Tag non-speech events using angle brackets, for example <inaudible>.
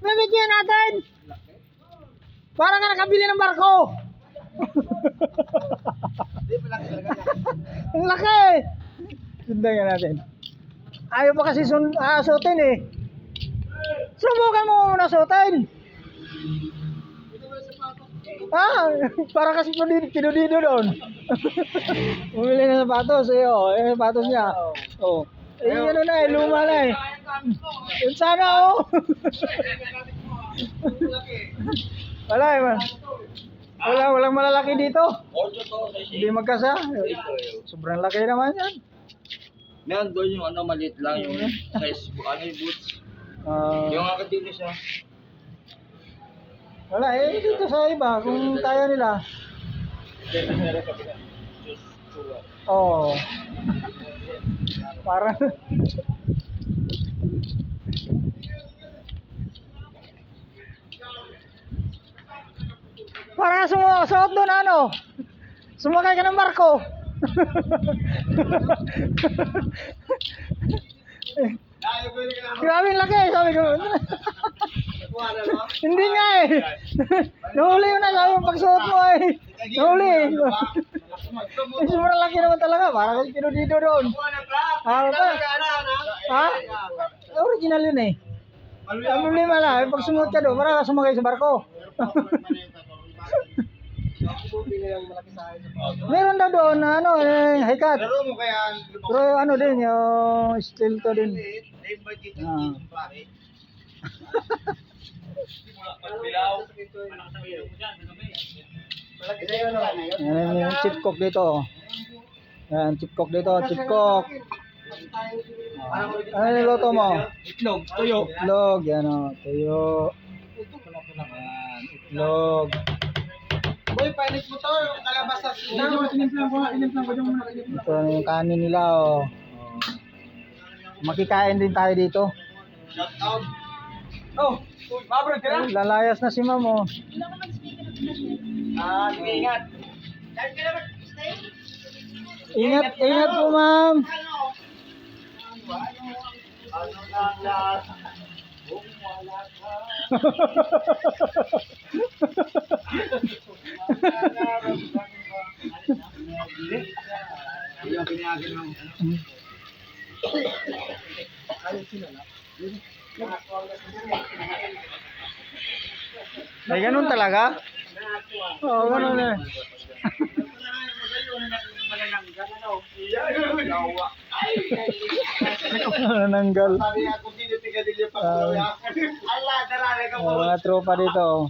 May video natin! Para ka nakabili ng barko! <laughs> Ang laki! Sundan nga natin. Ayaw pa kasi sun ah, suotin eh. Subukan mo muna suotin. Ah, <laughs> para kasi pinudido doon. <laughs> Bumili ng sapatos eh, oh. Eh, sapatos niya. Oh. Eh, ano na eh, luma na eh. Yun sana oh. Wala eh, man. Wala, walang malalaki dito. Hindi magkasa. Sobrang laki naman yan. Meron doon yung ano, maliit lang, yung size, ano yung boots. Ah, Yung akadili siya. wala eh, dito sa iba, kung kaya nila. Oo. Oh. Parang... Parang sumusuot doon ano? Sumakay ka ng barko. Grabe ang laki, sabi ko. Hindi nga eh. Nahuli yun na, sabi mo pagsuot mo eh. Nahuli eh. Eh, sobrang laki naman talaga. Parang kung pinudito doon. Ah, ba? Ha? Original yun eh. Ang problema lang, pag sumuot ka doon, parang sumakay sa barko. <laughs> Meron daw doon, ano, eh, hikat. Laro mo kaya, Pero ano din, yung steel to din. Ah. yung pare. Pagbilaw. Yan yung chip cook dito. Yan, chip cook dito, chip cook. Ano niluto mo? Itlog, tuyo. Itlog, yan o, tuyo. Yan, itlog. Boy, painit mo to, yung kalabasa. Ito na yung kanin nila o. Makikain din tayo dito. Shout out. Oh, mabrag ka na? Lalayas na si ma'am o. Ah, sige, ingat. Ingat, ingat po ma'am. Ano na lahat? <laughs> Yung pinagin mo. Ay, ganun talaga? Oo, ganun eh. Nananggal. Oh, mo. mga tropa dito. oh.